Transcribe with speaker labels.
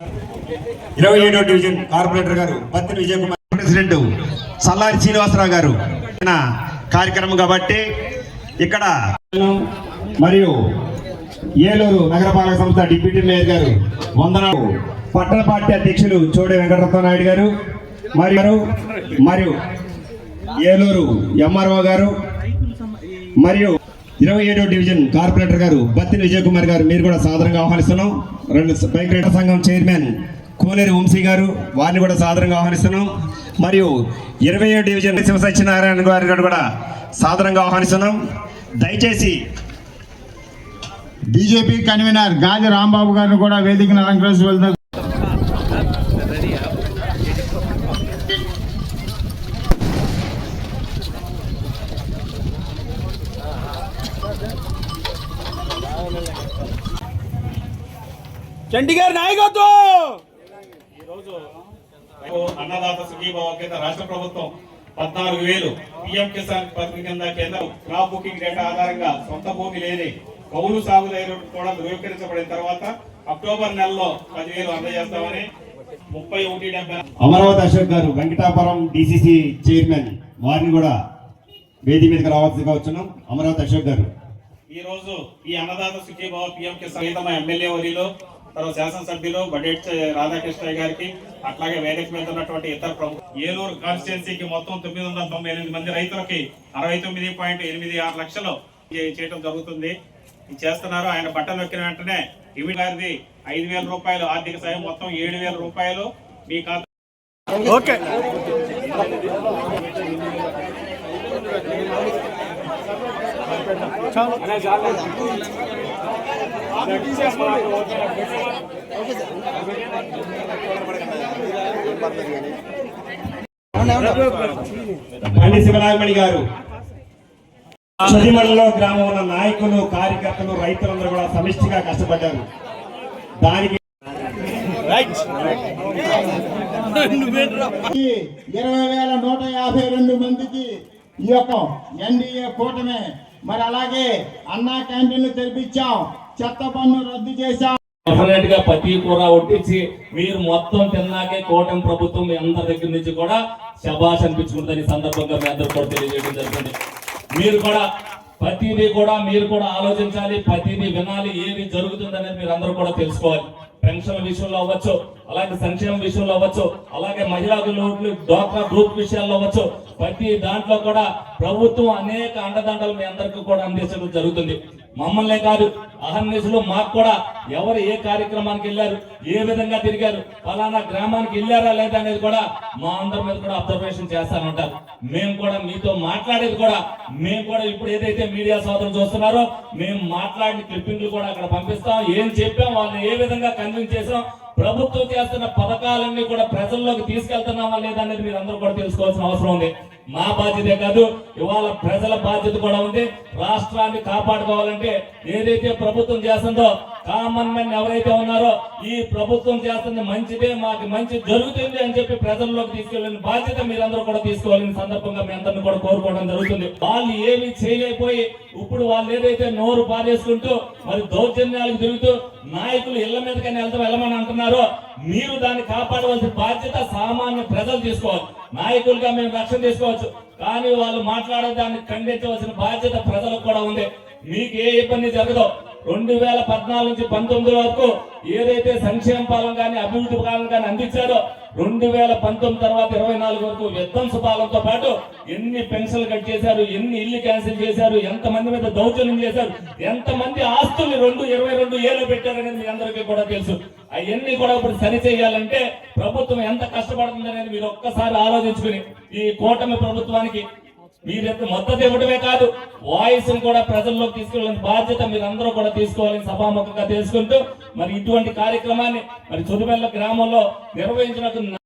Speaker 1: ఇరవై ఏడో division corporator గారు బత్తిన విజయకుమార్. ప్రెసిడెంట్ సల్లారి శ్రీనివాసరావు గారు ఆయన కార్యక్రమం కాబట్టి ఇక్కడ మరియు ఏలూరు నగరపాలక సంస్థ డిప్యూటీ మేయర్ గారు వందనాలు. పట్టణ పార్టీ అధ్యక్షులు చోడే వెంకటరత్న నాయుడు గారు మరియు మరియు ఏలూరు ఎంఆర్ఓ గారు మరియు ఇరవై ఏడో డివిజన్ కార్పొరేటర్ గారు బత్తిన విజయ్ కుమార్ గారు మీరు కూడా సాధారణంగా ఆహ్వానిస్తున్నాం. రెండు బైక్ రైడర్ సంఘం చైర్మన్ కోనేరు వంశీ గారు వారిని కూడా సాధారణంగా ఆహ్వానిస్తున్నాం. మరియు ఇరవై ఏడు డివిజన్ శివ సత్యనారాయణ గారు కూడా సాధారణంగా ఆహ్వానిస్తున్నాం. దయచేసి
Speaker 2: బీజేపీ కన్వీనర్ గాజి రాంబాబు గారిని కూడా వేదికను అలంకరించి వెళ్తారు
Speaker 3: చండీగఢ్ నాయకత్వం!
Speaker 4: ఈరోజు అన్నదాత సుఖీభావ కింద రాష్ట్ర ప్రభుత్వం పద్నాలుగు వేలు పిఎం కిసాన్ పథకం కింద కేంద్రం క్రాప్ బుకింగ్ డేటా ఆధారంగా సొంత భూమి లేని కౌలు సాగుదారులు కూడా ధృవీకరించబడిన తర్వాత అక్టోబర్ నెలలో పదివేలు అందజేస్తామని ముప్పై ఒకటి డెబ్బై
Speaker 1: అమరావతి అశోక్ గారు వెంకటాపురం డిసిసి చైర్మన్ వారిని కూడా వేది మీదకి రావాల్సిందిగా వచ్చున్నాం. అమరావతి అశోక్ గారు.
Speaker 4: ఈ రోజు ఈ అన్నదాత సుఖీభావ పిఎం కిసాన్ ఎమ్మెల్యే వరిలో తర్వాత శాసనసభ్యులు బడ్జెట్ రాధాకృష్ణ గారికి అట్లాగే వేదిక మీద ఉన్నటువంటి ఇతర ప్రముఖ ఏలూరు కాన్స్టిట్యున్సీకి మొత్తం తొమ్మిది వందల తొంభై ఎనిమిది మంది రైతులకి అరవై తొమ్మిది పాయింట్ ఎనిమిది ఆరు లక్షలు చే- చేయడం జరుగుతుంది. చేస్తున్నారు. ఆయన బట్టలు నొక్కిన వెంటనే ఇవి గారిది ఐదు వేల రూపాయలు ఆర్థిక సాయం మొత్తం ఏడు వేల రూపాయలు. మీ ఖాతా
Speaker 3: ఓకే.
Speaker 1: శివనాగమణి గారు. చదిమలలో గ్రామం ఉన్న నాయకులు కార్యకర్తలు రైతులందరూ కూడా సమిష్టిగా కష్టపడ్డారు. దానికి
Speaker 2: ఇరవై వేల నూట యాభై రెండు మందికి ఈ యొక్క ఎన్డీఏ కూటమి. మరి అలాగే అన్నా క్యాంటీన్లు తెరిపించాం. చెత్త పన్ను రద్దు చేశాం.
Speaker 5: డెఫినెట్గా ప్రతి కూర ఒట్టించి మీరు మొత్తం తిన్నాకే కోటం ప్రభుత్వం మీ అందరి దగ్గర నుంచి కూడా శబాష్ అనిపించుకుంటుంది సందర్భంగా మీ అందరూ కూడా తెలియజేయడం జరుగుతుంది మీరు కూడా ప్రతిదీ కూడా మీరు కూడా ఆలోచించాలి ప్రతిదీ వినాలి ఏది జరుగుతుంది అనేది మీరు అందరూ కూడా తెలుసుకోవాలి. పెన్షన్ విషయంలో అవ్వచ్చు అలాగే సంక్షేమ విషయంలో అవ్వచ్చు అలాగే మహిళా గ్రూపులు డ్వాక్రా గ్రూప్ విషయాల్లో అవ్వచ్చు ప్రతి దాంట్లో కూడా ప్రభుత్వం అనేక అండదండలు మీ అందరికీ కూడా అందించడం జరుగుతుంది. మమ్మల్నే కాదు అహర్నిశలు మాకు కూడా ఎవరు ఏ కార్యక్రమానికి వెళ్ళారు ఏ విధంగా తిరిగారు ఫలానా గ్రామానికి వెళ్ళారా లేదా అనేది కూడా మా అందరి మీద కూడా అబ్జర్వేషన్ చేస్తానంటారు మేము కూడా మీతో మాట్లాడేది కూడా మేము కూడా ఇప్పుడు ఏదైతే మీడియా సోదరులు చూస్తున్నారో మేము మాట్లాడిన క్లిప్పింగ్లు కూడా అక్కడ పంపిస్తాం. ఏం చెప్పాం వాళ్ళని ఏ విధంగా కన్విన్స్ చేసాం ప్రభుత్వం చేస్తున్న పథకాలన్నీ కూడా ప్రజల్లోకి తీసుకెళ్తున్నామా లేదా అనేది మీరు అందరూ కూడా తెలుసుకోవాల్సిన అవసరం ఉంది. మా బాధ్యతే కాదు ఇవాళ ప్రజల బాధ్యత కూడా ఉంది. రాష్ట్రాన్ని కాపాడుకోవాలంటే ఏదైతే ప్రభుత్వం చేస్తుందో కామన్ మెన్ ఎవరైతే ఉన్నారో ఈ ప్రభుత్వం చేస్తుంది మంచిదే మాకు మంచి జరుగుతుంది అని చెప్పి ప్రజల్లోకి తీసుకెళ్ళిన బాధ్యత మీరందరూ కూడా తీసుకోవాలని సందర్భంగా మీ అందరిని కూడా కోరుకోవడం జరుగుతుంది. వాళ్ళు ఏమి చేయలేకపోయి ఇప్పుడు వాళ్ళు ఏదైతే నోరు పారేసుకుంటూ మరి దౌర్జన్యాలకు తిరుగుతూ నాయకులు ఇళ్ళ మీదకైనా వెళ్తాం వెళ్ళమని అంటున్నారో మీరు దాన్ని కాపాడవలసిన బాధ్యత సామాన్య ప్రజలు తీసుకోవాలి. నాయకులుగా మేము రక్షణ తీసుకోవచ్చు కానీ వాళ్ళు మాట్లాడే దాన్ని ఖండించవలసిన బాధ్యత ప్రజలకు కూడా ఉంది. మీకు ఏ ఇబ్బంది జరగదు. రెండు వేల పద్నాలుగు నుంచి పంతొమ్మిది వరకు ఏదైతే సంక్షేమ పాలన కానీ అభివృద్ధి పాలన కానీ అందించారో రెండు వేల పంతొమ్మిది తర్వాత ఇరవై నాలుగు వరకు విధ్వంస పాలనతో పాటు ఎన్ని పెన్షన్లు కట్ చేశారు ఎన్ని ఇల్లు క్యాన్సిల్ చేశారు ఎంత మంది మీద దౌర్జన్యం చేశారు ఎంత మంది ఆస్తుల్ని రెండు ఇరవై రెండు ఏళ్ళు పెట్టారనేది మీ అందరికీ కూడా తెలుసు. అవన్నీ కూడా ఇప్పుడు సరి చేయాలంటే ప్రభుత్వం ఎంత కష్టపడుతుందనేది మీరు ఒక్కసారి ఆలోచించుకుని ఈ కూటమి ప్రభుత్వానికి మీరైతే మద్దతు ఇవ్వడమే కాదు వాయిస్ కూడా ప్రజల్లోకి తీసుకెళ్ళిన బాధ్యత మీరందరూ కూడా తీసుకోవాలని సభాముఖంగా తెలుసుకుంటూ మరి ఇటువంటి కార్యక్రమాన్ని మరి చుదుమెల్ల గ్రామంలో నిర్వహించినట్టు